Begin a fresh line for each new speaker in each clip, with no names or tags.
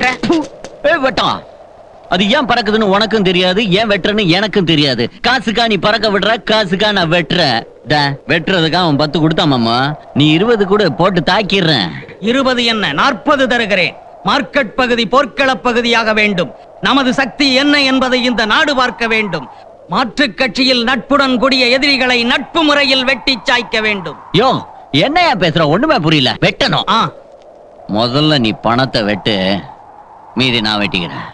வெட்டுற
வெட்டம் அது ஏன் பறக்குதுன்னு உனக்கும் தெரியாது ஏன் வெட்டுறன்னு எனக்கும் தெரியாது. காசுக்கா நீ பறக்க விடுற காசுக்கா நான் வெட்டுற. வெட்டுறதுக்கா அவன் பத்து கொடுத்தான் மாமா. நீ இருபது கூட போட்டு தாக்கிடுறேன்.
இருபது என்ன? நாற்பது தருகிறேன். மார்க்கெட் பகுதி போர்க்களப் பகுதியாக வேண்டும். நமது சக்தி என்ன என்பதை இந்த நாடு பார்க்க வேண்டும். மாற்றுக் கட்சியில் நட்புடன் கூடிய எதிரிகளை நட்பு முறையில் வெட்டி சாய்க்க வேண்டும்.
யோ என்னையா பேசுற? ஒண்ணுமே புரியல. வெட்டணும். முதல்ல நீ பணத்தை வெட்டு. மீதி நான் வெட்டிக்கிறேன்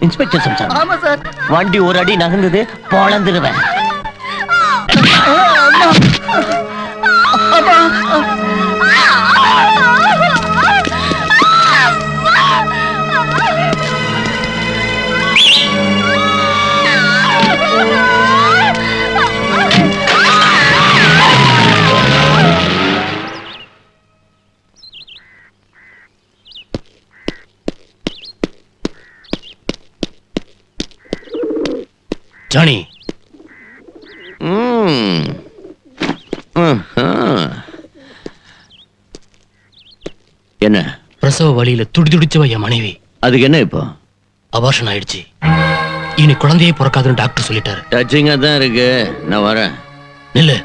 இன்ஸ்பெக்டர்
சம்சாரம்
ஆமா சார்
வண்டி ஒரு அடி நகர்ந்தது பொழந்துருவேன்
ஜானி.
என்ன?
பிரசவ வழியில துடி துடிச்சவ என் மனைவி.
அதுக்கு என்ன இப்போ?
அபார்ஷன் ஆயிடுச்சு. இனி குழந்தையே பிறக்காதுன்னு டாக்டர் சொல்லிட்டாரு.
டச்சிங்கா தான் இருக்கு. நான் வரேன்.
நில்லு.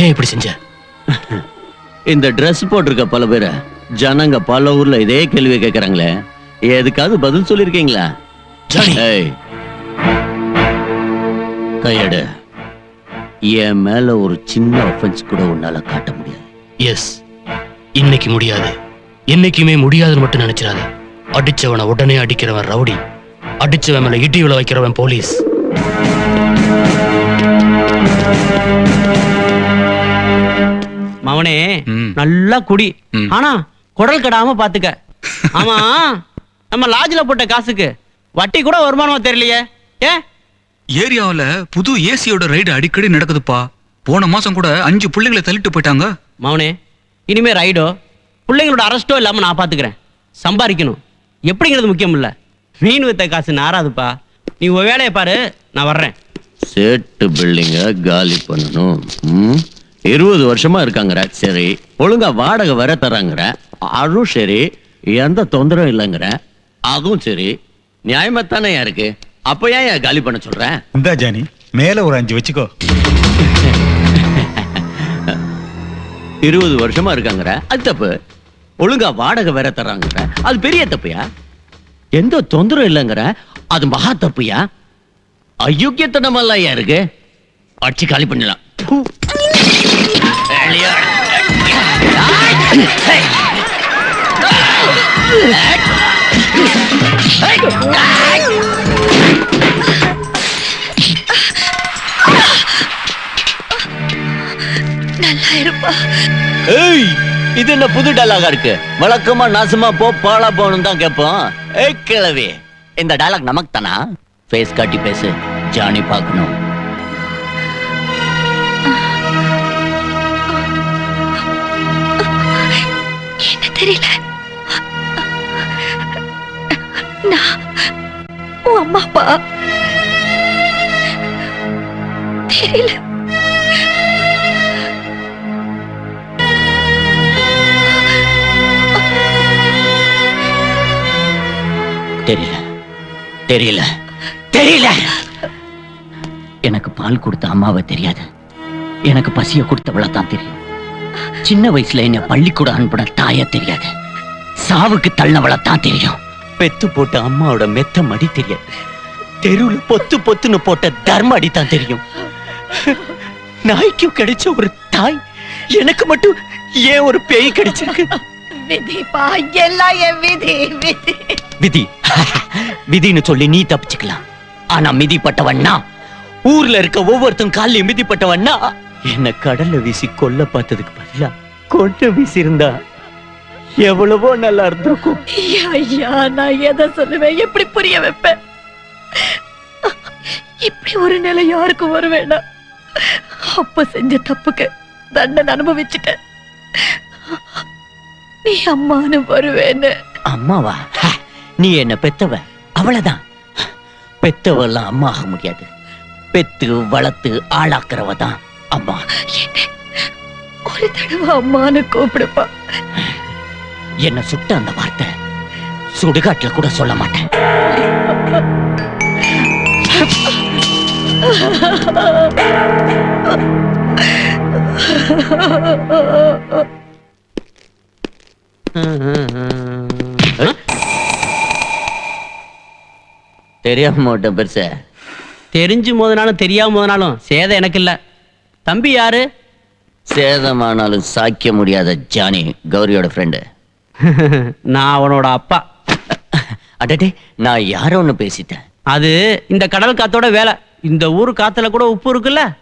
ஏன் இப்படி செஞ்ச?
இந்த Dress போட்டிருக்க பல பேரை ஜனங்க பல ஊர்ல இதே கேள்வி கேக்குறாங்களே. எதுக்காவது பதில் சொல்லிருக்கீங்களா?
ஜானி.
என் மேல ஒரு சின்ன ஒஃபென்ஸ் கூட உன்னால காட்ட முடியாது.
எஸ் இன்னைக்கு முடியாது. என்னைக்குமே முடியாதுன்னு மட்டும் நினைச்சிடாத. அடிச்சவனை உடனே அடிக்கிறவன் ரவுடி. அடிச்சவன் மேல இடி விழ வைக்கிறவன் போலீஸ்.
மவனே. நல்லா குடி. ஆனா குடல் கடாம பாத்துக்க. ஆமா நம்ம லாட்ஜ்ல போட்ட காசுக்கு வட்டி கூட வருமானமா தெரியலையே. ஏன்?
ஏரியாவுல புது ஏசியோட ரைடு அடிக்கடி நடக்குதுப்பா. போன மாசம் கூட அஞ்சு பிள்ளைங்களை தள்ளிட்டு போயிட்டாங்க.
மவனே இனிமே ரைடோ பிள்ளைங்களோட அரெஸ்டோ இல்லாம நான் பாத்துக்கிறேன். சம்பாதிக்கணும். எப்படிங்கிறது முக்கியம் இல்ல மீன் வித்த காசு நாராதுப்பா நீ உன் வேலையை பாரு நான் வர்றேன்.
சேட்டு பில்டிங்க காலி பண்ணணும். ம்? இருபது வருஷமா இருக்காங்கற சரி ஒழுங்கா வாடகை வர தராங்கற அதுவும் சரி எந்த தொந்தரவும் இல்லைங்கிற அதுவும் சரி நியாயமா தானே இருக்கு? அப்ப ஏன் காலி பண்ண சொல்றேன்
இந்தா ஜானி மேல ஒரு அஞ்சு வச்சுக்கோ
இருபது வருஷமா இருக்காங்கற அது தப்பு ஒழுங்கா வாடகை வேற தர்றாங்கற அது பெரிய தப்புயா எந்த தொந்தரவும் இல்லைங்கிற அது மகா தப்புயா அயோக்கியத்தனமெல்லாம் ஏன் இருக்கு அடிச்சு காலி பண்ணிடலாம் பூ. இது என்ன புது டயலாகா இருக்கு? வழக்கமா நாசமா போ பாலா போகணும் தான் கேட்போம். ஏய் கிழவி. இந்த டயலாக் நமக்கு தானா? ஃபேஸ் காட்டி பேசு. ஜானி பார்க்கணும்.
என்ன தெரியல? நான் தெரியல.
தெரியல. தெரியல. தெரியல. எனக்கு பால் கொடுத்த அம்மாவை தெரியாது. எனக்கு பசிய கொடுத்தவள தான் தெரியும். சின்ன வயசுல என்ன பள்ளிக்கூடம் அனுப்பின தாய தெரியாது. சாவுக்கு தள்ளவள தான் தெரியும். பெத்து போட்ட அம்மாவோட மெத்த மடி தெரியாது. தெருவுல பொத்து பொத்துன்னு போட்ட தர்ம அடி தான் தெரியும். நாய்க்கு கிடைச்ச ஒரு தாய் எனக்கு மட்டும் ஏன் ஒரு பேய் கிடைச்சிருக்கு?
விதிப்பா எல்லாம் என் விதி விதி.
விதி விதின்னு சொல்லி நீ தப்பிச்சுக்கலாம். ஆனா மிதிப்பட்டவன் நான். ஊர்ல இருக்க ஒவ்வொருத்தன் காலையும் மிதிப்பட்டவன் நான். என்ன கடல்ல வீசி கொல்ல பார்த்ததுக்கு பதிலா கொண்டு வீசி இருந்தா எவ்வளவோ நல்லா இருந்திருக்கும்.
ஐயா நான் எதை சொல்லுவேன்? எப்படி புரிய வைப்பேன்? இப்படி ஒரு நிலை யாருக்கும் வர வேண்டாம். அப்ப செஞ்ச தப்புக்கு தண்டனை அனுபவிச்சுட்டேன். நீ அம்மானு வருவேன்னு.
அம்மாவா? நீ என்ன பெத்தவ? அவ்வளவுதான் பெத்தவெல்லாம் அம்மா ஆக முடியாது. பெத்து வளர்த்து ஆளாக்குறவ தான் அம்மா
ஒரு தடவை அம்மானு கூப்பிடுப்பா.
என்ன சுட்ட அந்த வார்த்தை? சுடுகாட்டுல கூட சொல்ல மாட்டேன். தெரியாம மாட்டேன் பெருச.
தெரிஞ்சு மோதினாலும் தெரியாம மோதினாலும் சேதம் எனக்கு இல்ல. தம்பி யாரு?
சேதமானாலும் சாய்க்க முடியாத ஜானி கௌரியோட ஃப்ரெண்டு
நான் அவனோட அப்பா.
அடடே நான் யாரோ ஒன்று பேசிட்டேன்.
அது இந்த கடல் காத்தோட வேலை. இந்த ஊர் காத்துல கூட உப்பு இருக்குல்ல?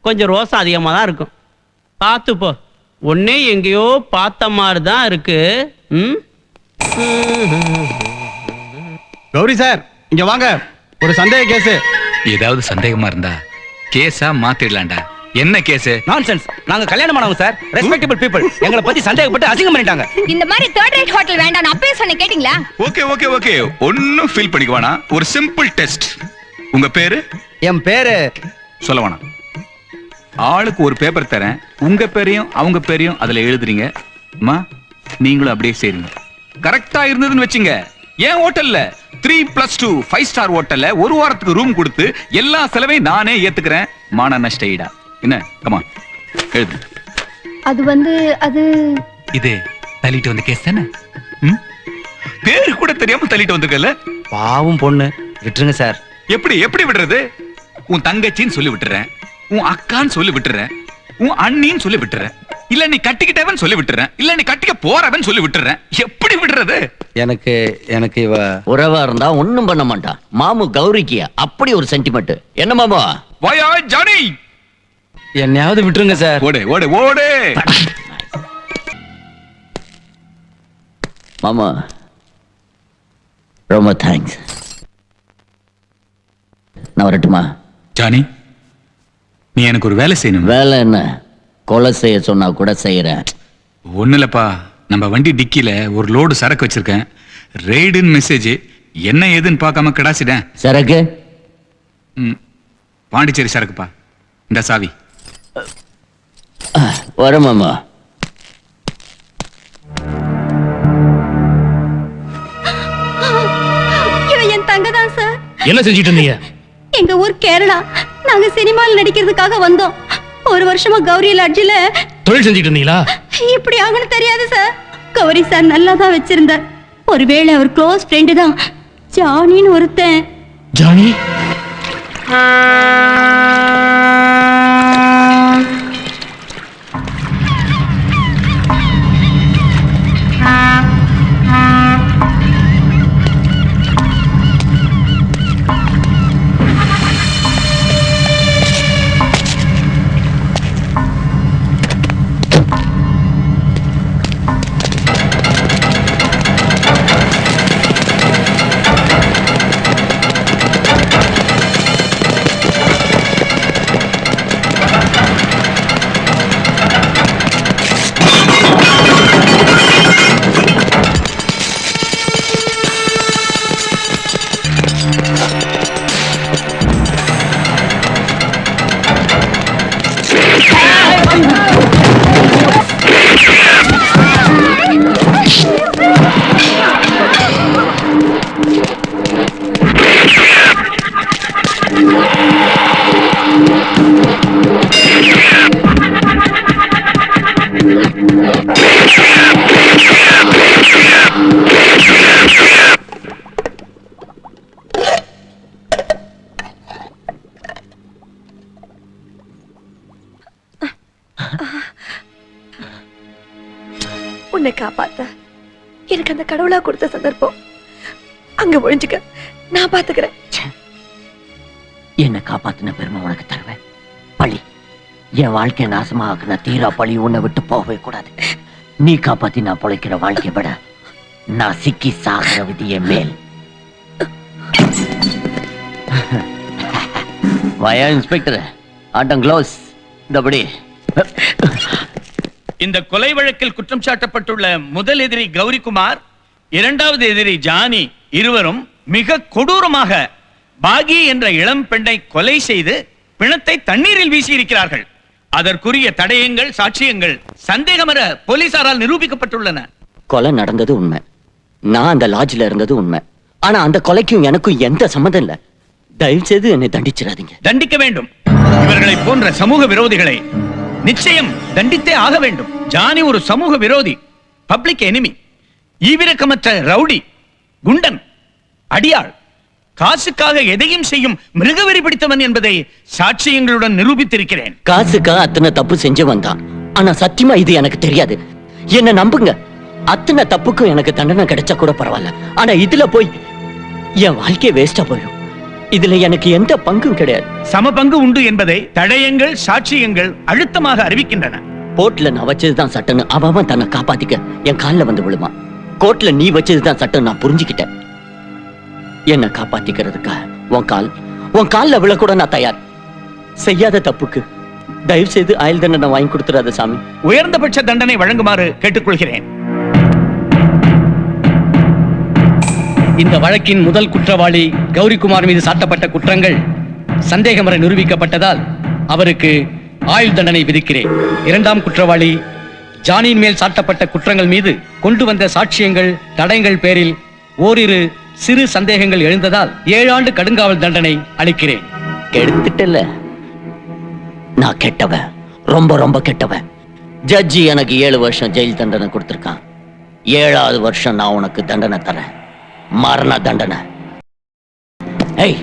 கொஞ்சம் ரோசம் அதிகமா தான் இருக்கும். பார்த்து போ. ஒன்னே எங்கேயோ பார்த்த மாதிரி தான் இருக்கு. ம்?
கௌரி சார் இங்க வாங்க. ஒரு சந்தேக கேஸ்.
ஏதாவது சந்தேகமா இருந்தா கேஸா மாத்திடலாம்டா. என்ன கேஸ்?
நான்சென்ஸ் நாங்க கல்யாணம் ஆனவங்க சார் ரெஸ்பெக்டபிள் பீப்புள் எங்களை பத்தி சந்தேகப்பட்டு அசிங்கம் பண்ணிட்டாங்க.
இந்த மாதிரி தேர்ட் ரேட் ஹோட்டல் வேண்டாம் நான் அப்பவே சொன்னேன் கேட்டிங்களா?
Okay okay okay. ஒன்னும் ஃபீல் பண்ணிக்க வேணாம் ஒரு சிம்பிள் டெஸ்ட் உங்க பேரு?
என் பேரு
சொல்ல வேணாம் ஆளுக்கு ஒரு பேப்பர் தரேன். உங்க பேரையும் அவங்க பேரையும் அதுல எழுதுறீங்க. அம்மா நீங்களும் அப்படியே செய்றீங்க கரெக்டா இருந்ததுன்னு வச்சுங்க. ஏன் ஹோட்டல்ல three plus two five star ஹோட்டல்ல ஒரு வாரத்துக்கு ரூம் கொடுத்து எல்லா செலவையும் நானே ஏத்துக்கிறேன். மான நஷ்டஈடா என்ன? கமா எழுது.
அது வந்து அது
இது தள்ளிட்டு வந்த கேஸ் தானே? ம்? பேரு கூட தெரியாம தள்ளிட்டு வந்திருக்கல
பாவம் பொண்ணு. விட்டுருங்க சார்.
எப்படி எப்படி விடுறது? உன் தங்கச்சின்னு சொல்லி விட்டுறேன். உன் அக்கான்னு சொல்லி விட்டுறேன். உன் அண்ணின்னு சொல்லி விட்டுறேன். இல்ல நீ கட்டிக்கிட்டவன் சொல்லி விட்டுறேன். இல்ல நீ கட்டிக்க போறவன் சொல்லி விட்டுறேன். எப்படி விடுறது?
எனக்கு எனக்கு இவ
உறவா இருந்தா ஒண்ணும் பண்ண மாட்டான் மாமு கௌரிக்கு அப்படி ஒரு சென்டிமெண்ட் என்ன மாமா?
வாயா ஜானி
என்னையாவது விட்டுருங்க சார்.
ஓடு ஓடு ஓடு.
மாமா ரொம்ப தேங்க்ஸ் நான் வரட்டுமா?
ஜானி நீ எனக்கு ஒரு வேலை செய்யணும்.
வேலை என்ன? கொலை செய்ய சொன்னா கூட செய்யறேன்.
ஒண்ணு இல்லப்பா. நம்ம வண்டி டிக்கில ஒரு லோடு சரக்கு வச்சிருக்கேன். ரெய்டுன்னு மெசேஜ் என்ன ஏதுன்னு பார்க்காம கிடாசிட்டேன்.
சரக்கு?
ம், பாண்டிச்சேரி சரக்குப்பா. இந்த சாவி.
வர மாமா.
இவன் என் தங்க தான் சார்
என்ன செஞ்சிட்டு இருந்தீங்க?
எங்க ஊர் கேரளா. நாங்க சினிமாவில் நடிக்கிறதுக்காக வந்தோம். ஒரு வருஷமா கௌரி லாட்ஜில
தொழில் செஞ்சிட்டு இருந்தீங்களா?
இப்படி ஆகும்னு தெரியாது சார் கௌரி சார் நல்லா தான் வச்சிருந்தார். ஒருவேளை அவர் க்ளோஸ் ஃப்ரெண்டு தான். ஜானின்னு ஒருத்தன்.
ஜானி?
உன்னை காப்பாத்த. எனக்கு அந்த கடவுளா கொடுத்த சந்தர்ப்பம். அங்க ஒழிஞ்சுக்க. நான் பாத்துக்கிறேன்.
என்ன காப்பாத்தின பெருமை உனக்கு தருவேன். பழி. என் வாழ்க்கை நாசமா தீரா பழி உன்னை விட்டு போகவே கூடாது. நீ காப்பாத்தி நான் பொழைக்கிற வாழ்க்கையை விட நான் சிக்கி சாகிற விதிய மேல். வயா இன்ஸ்பெக்டர் ஆட்டம் க்ளோஸ் இந்தபடி
இந்த கொலை வழக்கில் குற்றம் சாட்டப்பட்டுள்ள முதல் எதிரி கௌரிகுமார் இரண்டாவது எதிரி ஜானி இருவரும் மிக கொடூரமாக பாகி என்ற இளம் பெண்ணை கொலை செய்து பிணத்தை தண்ணீரில் வீசியிருக்கிறார்கள். அதற்குரிய தடயங்கள் சாட்சியங்கள் சந்தேகமர போலீசாரால் நிரூபிக்கப்பட்டுள்ளன.
கொலை நடந்தது உண்மை. நான் அந்த லாட்ஜ்ல இருந்தது உண்மை. ஆனா அந்த கொலைக்கும் எனக்கும் எந்த சம்மந்தம் இல்ல. தயவு செய்து என்னை தண்டிச்சிடாதீங்க.
தண்டிக்க வேண்டும். இவர்களை போன்ற சமூக விரோதிகளை நிச்சயம் தண்டித்தே ஆக வேண்டும். ஜானி ஒரு சமூக விரோதி பப்ளிக் எனிமி ஈவிரக்கமற்ற ரவுடி குண்டன் அடியாள். காசுக்காக எதையும் செய்யும் மிருகவெறி பிடித்தவன் என்பதை சாட்சியங்களுடன் நிரூபித்திருக்கிறேன்.
காசுக்கா அத்தனை தப்பு செஞ்சு வந்தான் ஆனா சத்தியமா இது எனக்கு தெரியாது. என்ன நம்புங்க. அத்தனை தப்புக்கும் எனக்கு தண்டனை கிடைச்சா கூட பரவாயில்ல. ஆனா இதுல போய் என் வாழ்க்கைய வேஸ்டா போயிடும். இதுல எனக்கு எந்த பங்கும் கிடையாது.
சம பங்கு உண்டு என்பதை தடயங்கள் சாட்சியங்கள் அழுத்தமாக அறிவிக்கின்றன.
போர்ட்ல நான் வச்சதுதான் சட்டம்னு அவன் தன்னை காப்பாத்திக்க என் கால்ல வந்து விழுவான். கோர்ட்ல நீ வச்சதுதான் சட்டம் நான் புரிஞ்சுக்கிட்டேன். என்ன காப்பாத்திக்கிறதுக்கா? உன் கால். உன் கால்ல விழ கூட நான் தயார். செய்யாத தப்புக்கு. தயவு செய்து ஆயுள் தண்டனை வாங்கி கொடுத்துறாத சாமி.
உயர்ந்தபட்ச தண்டனை வழங்குமாறு கேட்டுக்கொள்கிறேன்.
இந்த வழக்கின் முதல் குற்றவாளி கௌரிகுமார் மீது சாட்டப்பட்ட குற்றங்கள் சந்தேகமர நிரூபிக்கப்பட்டதால் அவருக்கு ஆயுள் தண்டனை விதிக்கிறேன். இரண்டாம் குற்றவாளி ஜானியின் மேல் சாட்டப்பட்ட குற்றங்கள் மீது கொண்டு வந்த சாட்சியங்கள் தடயங்கள் பேரில் ஓரிரு சிறு சந்தேகங்கள் எழுந்ததால் ஏழாண்டு கடுங்காவல் தண்டனை அளிக்கிறேன்.
கெடுத்துட்டல. நான் கெட்டவன் ரொம்ப ரொம்ப கெட்டவன் ஜட்ஜி எனக்கு ஏழு வருஷம் ஜெயில் தண்டனை கொடுத்திருக்கான். ஏழாவது வருஷம் நான் உனக்கு தண்டனை தரேன். மரண தண்டனை ஏய்